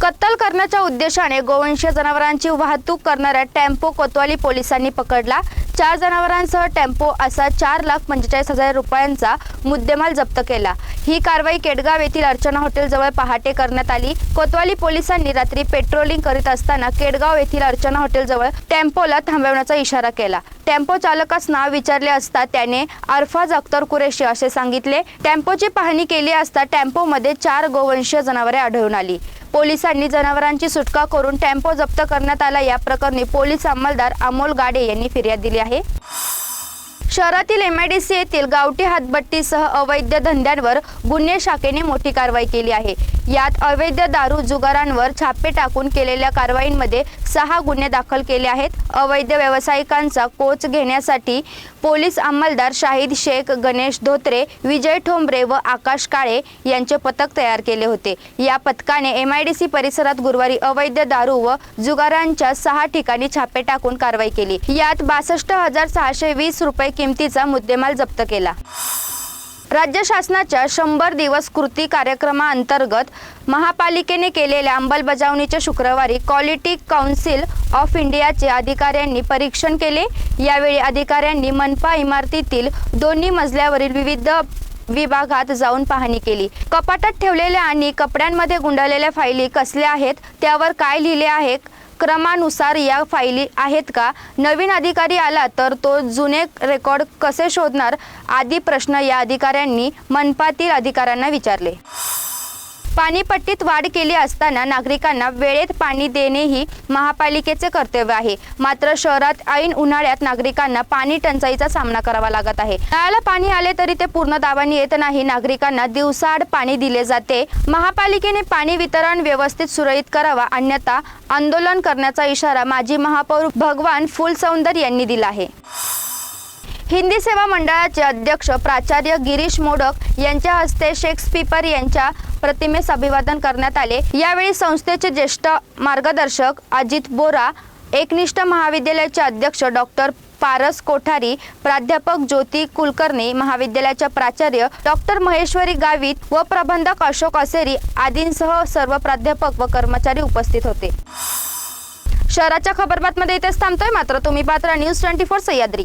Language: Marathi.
कत्तल करण्याच्या उद्देशाने गोवंशीय जनावरांची वाहतूक करणाऱ्या टेम्पो कोतवाली पोलिसांनी पकडला. चार जनावरांसह टेम्पो असा चार लाख पंचेचाळीस हजार रुपयांचा मुद्देमाल जप्त केला. ही कारवाई केडगाव येथील अर्चना हॉटेलजवळ पहाटे करण्यात आली. कोतवाली पोलिसांनी रात्री पेट्रोलिंग करीत असताना केडगाव येथील अर्चना हॉटेलजवळ टेम्पोला थांबवण्याचा इशारा केला. टेम्पो चालकास नाव विचारले असता त्याने अरफाज अख्तर कुरेशी असे सांगितले. टेम्पोची पाहणी केली असता टेम्पोमध्ये चार गोवंशीय जनावरे आढळून आली. पोलिसांनी जनावरांची सुटका करून टेम्पो जप्त करण्यात आला. या प्रकरणी पोलीस अंमलदार अमोल गाडे यांनी फिर्याद दिली आहे. शहरातील एमआयडीसी येथील गावठी हातभट्टीसह अवैध धंद्यांवर गुन्हे शाखेने मोठी कारवाई केली आहे. यात अवैध दारू जुगारांवर छापे टाकून केलेल्या कारवाईंमध्ये सहा गुन्हे दाखल केले आहेत. अवैध व्यावसायिकांचा कोच घेण्यासाठी पोलीस अंमलदार शाहिद शेख गणेश धोत्रे विजय ठोंबरे व आकाश काळे यांचे पथक तयार केले होते. या पथकाने एम आयडीसी परिसरात गुरुवारी अवैध दारू व जुगारांच्या सहा ठिकाणी छापे टाकून कारवाई केली. यात बासष्ट हजार सहाशे वीस रुपये किमतीचा मुद्देमाल जप्त केला. राज्य शासनाच्या शंभर दिवस कृती कार्यक्रमाअंतर्गत महापालिकेने केलेल्या अंमलबजावणीच्या शुक्रवारी क्वालिटी काउन्सिल ऑफ इंडियाचे अधिकाऱ्यांनी परीक्षण केले. यावेळी अधिकाऱ्यांनी मनपा इमारतीतील दोन्ही मजल्यावरील विविध विभागात जाऊन पाहणी केली. कपाटात ठेवलेल्या आणि कपड्यांमध्ये गुंडाळलेल्या फायली कसल्या आहेत? त्यावर काय लिहिले आहे? क्रमानुसार या फायली आहेत का? नवीन अधिकारी आला तर तो जुने रेकॉर्ड कसे शोधणार? आदी प्रश्न या अधिकाऱ्यांनी मनपातील अधिकाऱ्यांना विचारले. पाणीपट्टीत वाढ केली असताना नागरिकांना वेळेत पाणी देणेही महापालिकेचे कर्तव्य आहे. मात्र शहरात ऐन उन्हाळ्यात नागरिकांना पाणी टंचाईचा सामना करावा लागत आहे. नळाला पाणी आले तरी ते पूर्ण दाबाने येत नाही. नागरिकांना दिवसाआड पाणी दिले जाते. महापालिकेने पाणी वितरण व्यवस्थित सुरळीत करावा अन्यथा आंदोलन करण्याचा इशारा माजी महापौर भगवान फुलसौंदर यांनी दिला आहे. हिंदी सेवा मंडळाचे अध्यक्ष प्राचार्य गिरीश मोडक यांच्या हस्ते शेक्सपिपर यांच्या प्रतिमेस अभिवादन करण्यात आले. यावेळी संस्थेचे ज्येष्ठ मार्गदर्शक अजित बोरा एकनिष्ठ महाविद्यालयाचे अध्यक्ष डॉक्टर पारस कोठारी प्राध्यापक ज्योती कुलकर्णी महाविद्यालयाच्या प्राचार्य डॉक्टर महेश्वरी गावित व प्रबंधक अशोक असेरी आदींसह सर्व प्राध्यापक व कर्मचारी उपस्थित होते. शहराच्या खबरबातमध्ये इथेच थांबतोय. मात्र तुम्ही पात्र न्यूज ट्वेंटी फोर सह्याद्री.